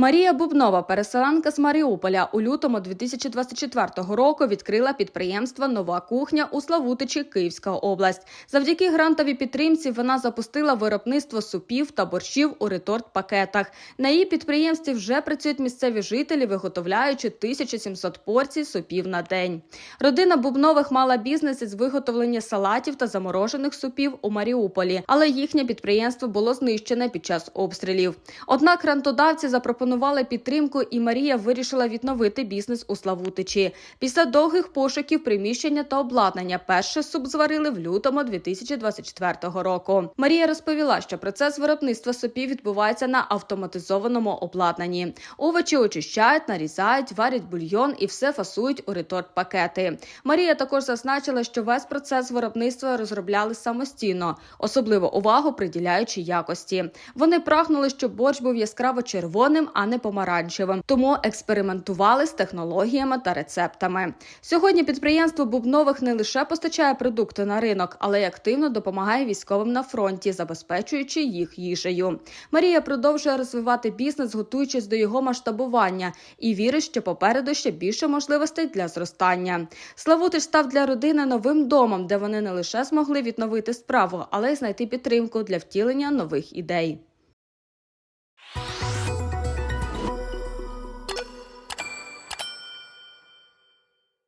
Марія Бубнова, переселенка з Маріуполя, у лютому 2024 року відкрила підприємство Нова кухня у Славутичі, Київська область. Завдяки грантовій підтримці вона запустила виробництво супів та борщів у реторт-пакетах. На її підприємстві вже працюють місцеві жителі, виготовляючи 1700 порцій супів на день. Родина Бубнових мала бізнес із виготовлення салатів та заморожених супів у Маріуполі, але їхнє підприємство було знищене під час обстрілів. Однак грантодавці запропонували підтримку, і Марія вирішила відновити бізнес у Славутичі. Після довгих пошуків приміщення та обладнання перший суп зварили в лютому 2024 року. Марія розповіла, що процес виробництва супів відбувається на автоматизованому обладнанні. Овочі очищають, нарізають, варять бульйон і все фасують у реторт-пакети. Марія також зазначила, що весь процес виробництва розробляли самостійно, особливо увагу приділяючи якості. Вони прагнули, щоб борщ був яскраво червоним, а не помаранчевим, тому експериментували з технологіями та рецептами. Сьогодні підприємство Бубнових не лише постачає продукти на ринок, але й активно допомагає військовим на фронті, забезпечуючи їх їжею. Марія продовжує розвивати бізнес, готуючись до його масштабування, і вірить, що попереду ще більше можливостей для зростання. Славутич став для родини новим домом, де вони не лише змогли відновити справу, але й знайти підтримку для втілення нових ідей.